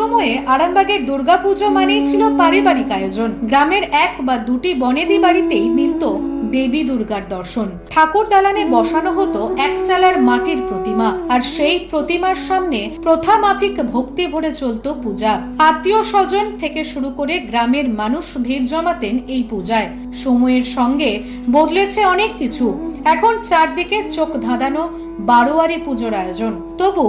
সময়ে আরামবাগের দুর্গাপুজো মানেই ছিল পারিবারিক আয়োজন। গ্রামের এক বা দুটি বনেদি বাড়িতেই মিলত দেবী দুর্গার দর্শন। ঠাকুর দালানে বসানো হতো এক চালার মাটির প্রতিমা, আর সেই প্রতিমার সামনে প্রথা মাফিক ভক্তি ভরে চলত পূজা। আত্মীয় স্বজন থেকে শুরু করে গ্রামের মানুষ ভিড় জমাতেন এই পূজায়। সময়ের সঙ্গে বদলেছে অনেক কিছু। এখন চারদিকে চোখ ধাঁধানো বারোয়ারি পুজোর আয়োজন। তবু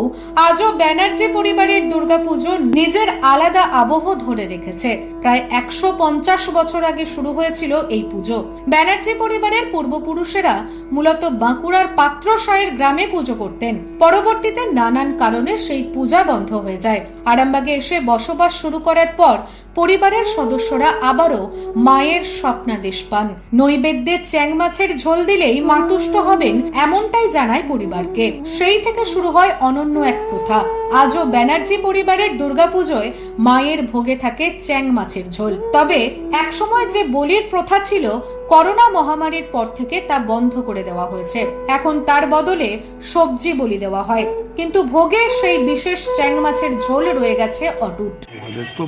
আজও ব্যানার্জি পরিবারের দুর্গাপুজো নিজের আলাদা আবহ ধরে রেখেছে। প্রায় একশো পঞ্চাশ বছর আগে শুরু হয়েছিল এই পুজো। ব্যানার্জি পরিবারের পূর্বপুরুষেরা মূলত বাঁকুড়ার পাত্রসায়ের গ্রামে পুজো করতেন। পরবর্তীতে নানান কারণে সেই পূজা বন্ধ হয়ে যায়। আরামবাগে এসে বসবাস শুরু করার পর পরিবারের সদস্যরা আবারও মায়ের স্বপ্নাদেশ পান। নৈবেদ্যে চ্যাং মাছের ঝোল দিলেই মাতুষ্ট হবেন এমনটাই জানায় পরিবারকে। সেই থেকে শুরু হয় অনন্য এক প্রথা। আজও ব্যানার্জি পরিবারের দুর্গাপুজোয় মায়ের ভোগে থাকে চ্যাং মাছের ঝোল। তবে একসময় যে বলির প্রথা ছিল করোনা মহামারীর পর থেকে তা বন্ধ করে দেওয়া হয়েছে। এখন তার বদলে সবজি বলি দেওয়া হয়। কিন্তু ভোগে সেই বিশেষ চ্যাং মাছের ঝোল রয়ে গেছে অটুট। আমাদের তো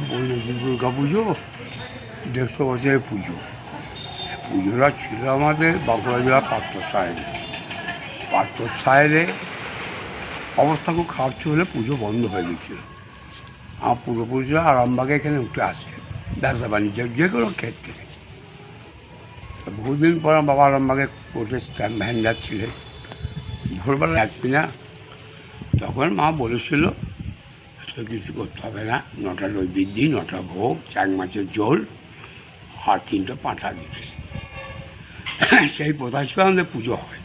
দুর্গা পুজো, দেড়শো বছরের পুজো। পুজোটা ছিল আমাদের বাঁকুড়া জেলা পাত্র সাহেবে পাত্র সাহেবে অবস্থা খুব খারাপ বলে পুজো বন্ধ হয়ে গেছিল। আমার পূর্বপুরুষরা আরামবাগে এখানে উঠে আসে। ব্যবসা বাণিজ্য যে কোনো ক্ষেত্রে। বহুদিন পর বাবা আরামবাগে কোর্টে ভ্যান্ডার ছিলেন। ভোরবেলা আসবি না তখন মা বলেছিল তো কিছু করতে হবে না, নটা নৈবেদ্যি নটা ভোগ চাং মাছের ঝোল, আর তিনটা পাঁঠা দিবি। সেই প্রথা হিসেবে আমাদের পুজো হয়।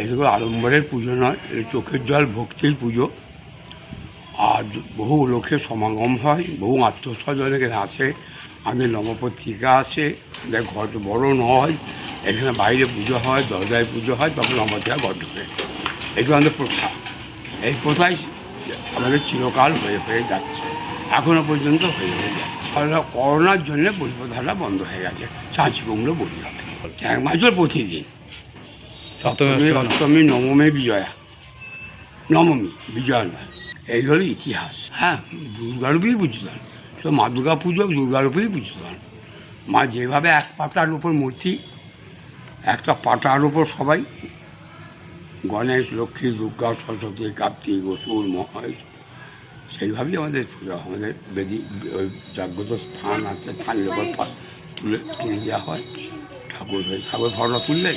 এটুকু আড়ম্বরের পুজো নয় এটা চোখের জল, ভক্তির পুজো। আর বহু লোকের সমাগম হয়, বহু আত্মস্বজন এখানে আসে আমাদের নবপত্রিকা আসে আমাদের ঘর তো বড় নয়। এখানে বাইরে পুজো হয় দরজায় পুজো হয় তখন নবপত্রিকা ঘর ঢুকে। এগুলো আমাদের প্রথা। এই প্রথাই আমাদের চিরকাল হয়ে হয়ে যাচ্ছে। এখনও পর্যন্ত হয়ে হয়ে যাচ্ছে। করোনার জন্য বলিপ্রথাটা বন্ধ হয়ে গেছে। চাঁচি কুমড়ো বলি হবে। এক মাসের প্রতিদিন। সপ্তমী অষ্টমী। নবমী বিজয়া। নবমী বিজয়া নয়। এই হলো ইতিহাস। হ্যাঁ দুর্গারূপেই বুঝতাম তো মা দুর্গা পুজো দুর্গার দুর্গারূপেই বুঝতাম মা যেভাবে এক পাতার উপর মূর্তি, একটা পাতার উপর সবাই, গণেশ, লক্ষ্মী, দুর্গা, সরস্বতী, কার্তিক, অসুর, মহেশ, সেইভাবেই আমাদের পুজো, আমাদের বেদি, ওই জাগ্রত স্থান আছে, স্থানের উপর তুলে তুলে দেওয়া হয়। ঠাকুর হয়ে ঠাকুর ফটো তুললে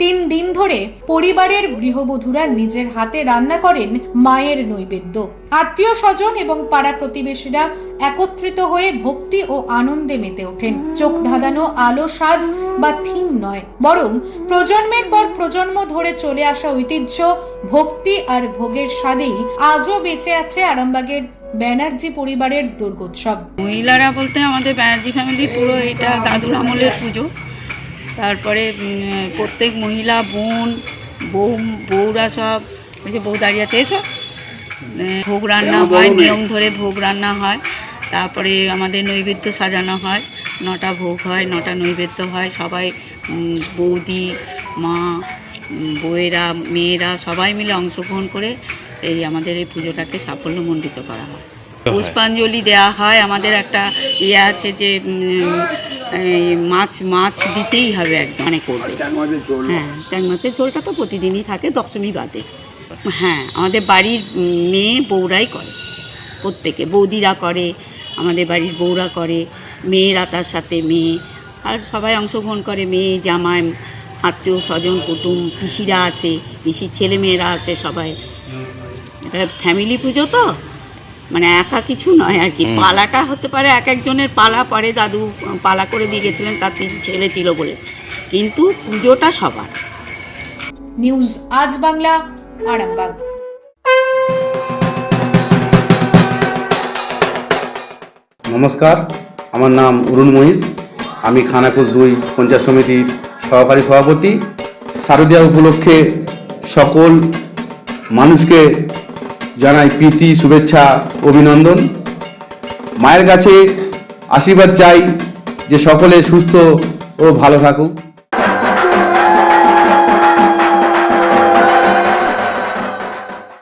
তিন দিন ধরে পরিবারের গৃহবধূরা নিজের হাতে রান্না করেন মায়ের নৈবেদ্য। আত্মীয় স্বজন এবং পাড়া প্রতিবেশীরা একত্রিত হয়ে ভক্তি ও আনন্দে মেতে ওঠেন। চোখ ধাঁধানো আলো সাজ বা থিম নয়, বরং প্রজন্মের পর প্রজন্ম ধরে চলে আসা ঐতিহ্য, ভক্তি আর ভোগের স্বাদেই আজও বেঁচে আছে আরামবাগের ব্যানার্জি পরিবারের দুর্গোৎসব। মহিলারা বলতে আমাদের ব্যানার্জি ফ্যামিলি পুরো এটা দাদুর আমলের পুজো। তারপরে প্রত্যেক মহিলা বোন বউ বউরা সব ওই যে বউ দাঁড়িয়ে আছে এসব ভোগ রান্না হয় নিয়ম ধরে ভোগ রান্না হয়। তারপরে আমাদের নৈবেদ্য সাজানো হয়। নটা ভোগ হয় নটা নৈবেদ্য হয়। সবাই বৌদি মা বউয়েরা মেয়েরা সবাই মিলে অংশগ্রহণ করে এই আমাদের এই পুজোটাকে সাফল্যমণ্ডিত করা হয়। পুষ্পাঞ্জলি দেওয়া হয়। আমাদের একটা ইয়ে আছে যে মাছ মাছ দিতেই হবে একদম। মানে করবে। হ্যাঁ চ্যাং মাছের ঝোলটা তো প্রতিদিনই থাকে দশমী বাদে। হ্যাঁ আমাদের বাড়ির মেয়ে বউরাই করে প্রত্যেকে। বৌদিরা করে আমাদের বাড়ির বউরা করে মেয়েরা তার সাথে মেয়ে। আর সবাই অংশগ্রহণ করে মেয়ে জামাই আত্মীয় স্বজন কুটুম পিসিরা আসে পিসির ছেলে মেয়েরা আসে সবাই। এটা ফ্যামিলি পুজো তো? মানে একা কিছু নয় আর কি। পালাটা হতে পারে এক একজনের পালা পরে দাদু পালা করে দিয়ে গেছিলেন তার তিন ছেলে ছিল বলে। কিন্তু পুজোটা সবার। নিউজ আজ বাংলা আরামবাগ। নমস্কার আমার নাম অরুণ মহিষ। আমি খানাকুল দুই পঞ্চায়েত সমিতির সহকারী সভাপতি। শারদীয়া উপলক্ষে সকল মানুষকে জানাই প্রীতি শুভেচ্ছা অভিনন্দন। মায়ের কাছে আশীর্বাদ চাই যে সকলে সুস্থ ও ভালো থাকুক।